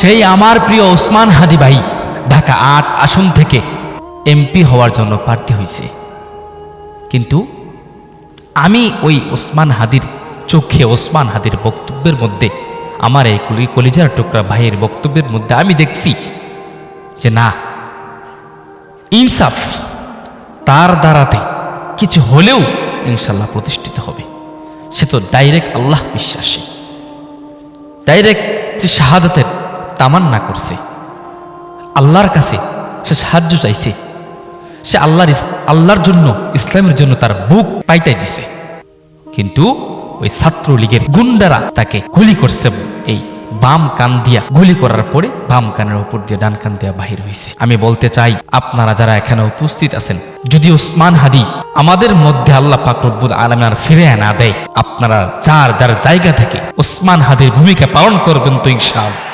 সেই আমার প্রিয় ওসমান হাদি ভাই ঢাকা আট আসন থেকে এমপি হওয়ার জন্য প্রার্থী হয়েছে। কিন্তু আমি ওই ওসমান হাদির চোখে ওসমান হাদির বক্তব্যের মধ্যে, আমার এই কলি কলিজার টুকরা ভাইয়ের বক্তব্যের মধ্যে আমি দেখছি যে না, ইনসাফ তার দ্বারাতে কিছু হলেও ইনশাল্লাহ প্রতিষ্ঠিত হবে। সে তো ডাইরেক্ট আল্লাহ বিশ্বাসী। ডাইরেক্ট যে শাহাদাতের তামান্না করছে। আল্লাহর কাছে সে সাহায্য চাইছে। সে আল্লাহর আল্লাহর জন্য, ইসলামের জন্য তার বুক পাইতাই দিছে। কিন্তু ওই ছাত্রলীগের গুন্ডারা তাকে গুলি করছে। এই বাম কান দিয়া গুলি করার পরে বাম কানের উপর দিয়ে ডান কান দিয়া বাহির হয়েছে আমি বলতে চাই, আপনারা যারা এখানে উপস্থিত আছেন, যদি ওসমান হাদি আমাদের মধ্যে আল্লাহ পাকরব্বুল আলমিনার ফিরে না দেয়, আপনারা যার যার জায়গা থেকে ওসমান হাদির ভূমিকা পালন করবেন তো ইনশাআল্লাহ।